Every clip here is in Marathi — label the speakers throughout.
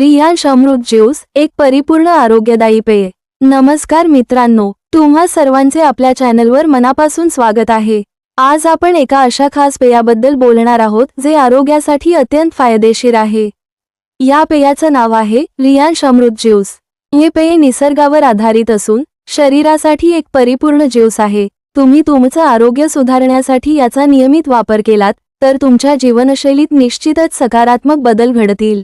Speaker 1: रियांश अमृत ज्यूस एक परिपूर्ण आरोग्यदायी पेय. नमस्कार मित्रांनो तुम्हा सर्वांचे आपल्या चॅनलवर मनापासून स्वागत आहे. आज आपण एका अशा खास पेयाबद्दल बोलणार आहोत जे आरोग्यासाठी अत्यंत फायदेशीर आहे. या पेयाचं नाव आहे रियांश अमृत ज्यूस. हे पेय निसर्गावर आधारित असून शरीरासाठी एक परिपूर्ण ज्यूस आहे. तुम्ही तुमचं आरोग्य सुधारण्यासाठी याचा नियमित वापर केलात तर तुमच्या जीवनशैलीत निश्चितच सकारात्मक बदल घडतील.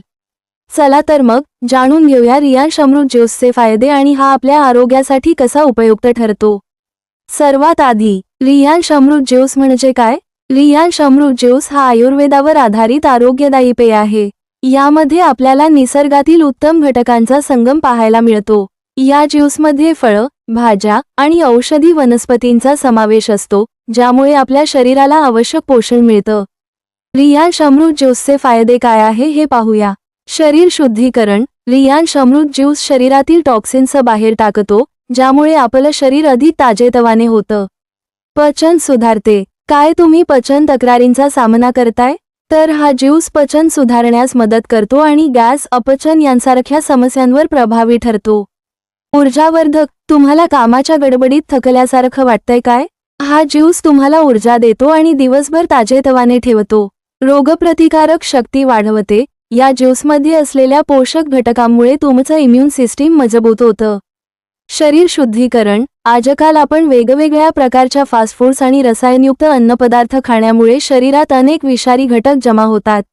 Speaker 1: चला तर मग जाणून घेऊया रियान अमृत ज्यूसचे फायदे आणि हा आपल्या आरोग्यासाठी कसा उपयुक्त ठरतो. सर्वात आधी रियान अमृत ज्यूस म्हणजे काय? रियान अमृत ज्यूस हा आयुर्वेदावर आधारित आरोग्यदायी पेय आहे. यामध्ये आपल्याला निसर्गातील उत्तम घटकांचा संगम पाहायला मिळतो. या ज्यूसमध्ये फळं भाज्या आणि औषधी वनस्पतींचा समावेश असतो ज्यामुळे आपल्या शरीराला आवश्यक पोषण मिळतं. रियान अमृत ज्यूसचे फायदे काय आहे हे पाहूया. शरीर शुद्धीकरण रियांश अमृत ज्यूस शरीरातील टॉक्सिन्स बाहेर टाकतो ज्यामुळे आपलं शरीर अधिक ताजेतवाने होतं. पचन सुधारते. काय तुम्ही पचन तक्रारींचा सामना करताय? तर हा ज्यूस पचन सुधारण्यास मदत करतो आणि गॅस अपचन यांसारख्या समस्यांवर प्रभावी ठरतो. ऊर्जावर्धक तुम्हाला कामाच्या गडबडीत थकल्यासारखं वाटतंय काय? हा ज्यूस तुम्हाला ऊर्जा देतो आणि दिवसभर ताजेतवाने ठेवतो. रोगप्रतिकारक शक्ती वाढवते. या ज्यूसमध्ये असलेल्या पोषक घटकांमुळे तुमचं इम्युन सिस्टीम मजबूत होतं. शरीर शुद्धीकरण आजकाल आपण वेगवेगळ्या प्रकारच्या फास्ट फूड्स आणि रसायनयुक्त अन्नपदार्थ खाण्यामुळे शरीरात अनेक विषारी घटक जमा होतात.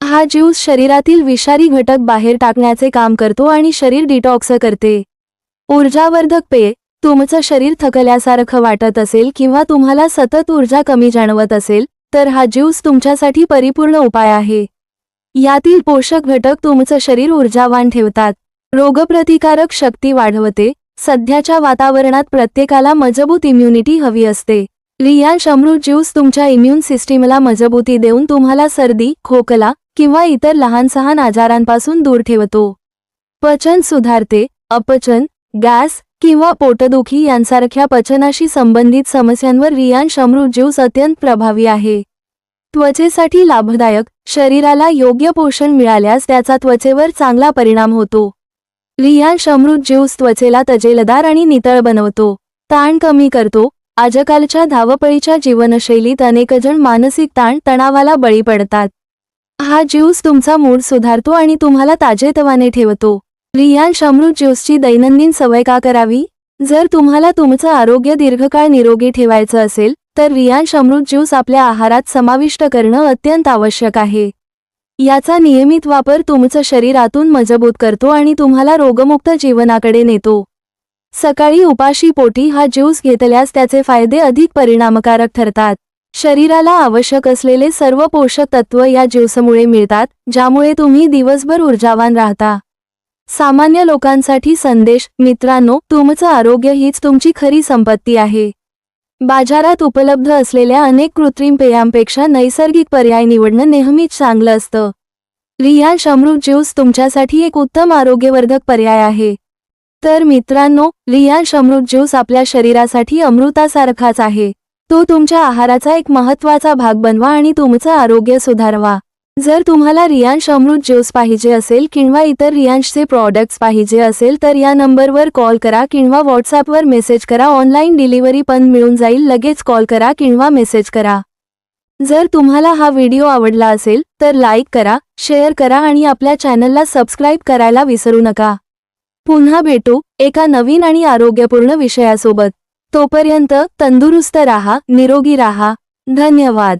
Speaker 1: हा ज्यूस शरीरातील विषारी घटक बाहेर टाकण्याचे काम करतो आणि शरीर डिटॉक्स करते. ऊर्जावर्धक पेय तुमचं शरीर थकल्यासारखं वाटत असेल किंवा तुम्हाला सतत ऊर्जा कमी जाणवत असेल तर हा ज्यूस तुमच्यासाठी परिपूर्ण उपाय आहे. यातील पोषक घटक तुमचं शरीर ऊर्जावान ठेवतात. रोगप्रतिकारक शक्ती वाढवते. सध्याच्या वातावरणात प्रत्येकाला मजबूत इम्युनिटी हवी असते. रियांश अमृत ज्यूस तुमच्या इम्युन सिस्टीमला मजबूती देऊन तुम्हाला सर्दी खोकला किंवा इतर लहान सहान आजारांपासून दूर ठेवतो. पचन सुधारते. अपचन गॅस किंवा पोटदुखी यांसारख्या पचनाशी संबंधित समस्यांवर रियांश अमृत ज्यूस अत्यंत प्रभावी आहे. त्वचेसाठी लाभदायक शरीराला योग्य पोषण मिळाल्यास त्याचा त्वचेवर चांगला परिणाम होतो. रियांश अमृत ज्यूस त्वचेला तजेलदार आणि नितळ बनवतो. ताण कमी करतो. आजकालच्या धावपळीच्या जीवनशैलीत अनेकजण मानसिक ताण तणावाला बळी पडतात. हा ज्यूस तुमचा मूड सुधारतो आणि तुम्हाला ताजेतवाने ठेवतो. रियांश अमृत ज्यूसची दैनंदिन सवय का करावी? जर तुम्हाला तुमचं आरोग्य दीर्घकाळ निरोगी ठेवायचं असेल तर रियांश अमृत ज्यूस आपल्या आहारात समाविष्ट करणं अत्यंत आवश्यक आहे. याचा नियमित वापर तुमचं शरीरातून मजबूत करतो आणि तुम्हाला रोगमुक्त जीवनाकडे नेतो. सकाळी उपाशी पोटी हा ज्यूस घेतल्यास त्याचे फायदे अधिक परिणामकारक ठरतात. शरीराला आवश्यक असलेले सर्व पोषक तत्व या ज्यूसमुळे मिळतात ज्यामुळे तुम्ही दिवसभर ऊर्जावान राहता. सामान्य लोकांसाठी संदेश मित्रांनो तुमचं आरोग्य हीच तुमची खरी संपत्ती आहे. बाजारात उपलब्ध असलेल्या अनेक कृत्रिम पेयांपेक्षा नैसर्गिक पर्याय निवडणं नेहमीच चांगलं असतं. रियांश अमृत ज्यूस तुमच्यासाठी एक उत्तम आरोग्यवर्धक पर्याय आहे. तर मित्रांनो रियांश अमृत ज्यूस आपल्या शरीरासाठी अमृतासारखाच आहे. तो तुमच्या आहाराचा एक महत्त्वाचा भाग बनवा आणि तुमचं आरोग्य सुधारवा. जर तुम्हाला रियांश अमृत ज्यूस पाहिजे असेल किंवा इतर रियांशचे प्रॉडक्ट्स पाहिजे असेल तर या नंबरवर कॉल करा किंवा व्हॉट्सॲपवर मेसेज करा. ऑनलाईन डिलिव्हरी पण मिळून जाईल. लगेच कॉल करा किंवा मेसेज करा. जर तुम्हाला हा व्हिडिओ आवडला असेल तर लाईक करा शेअर करा आणि आपल्या चॅनलला सबस्क्राईब करायला विसरू नका. पुन्हा भेटू एका नवीन आणि आरोग्यपूर्ण विषयासोबत. तोपर्यंत तंदुरुस्त राहा निरोगी राहा. धन्यवाद.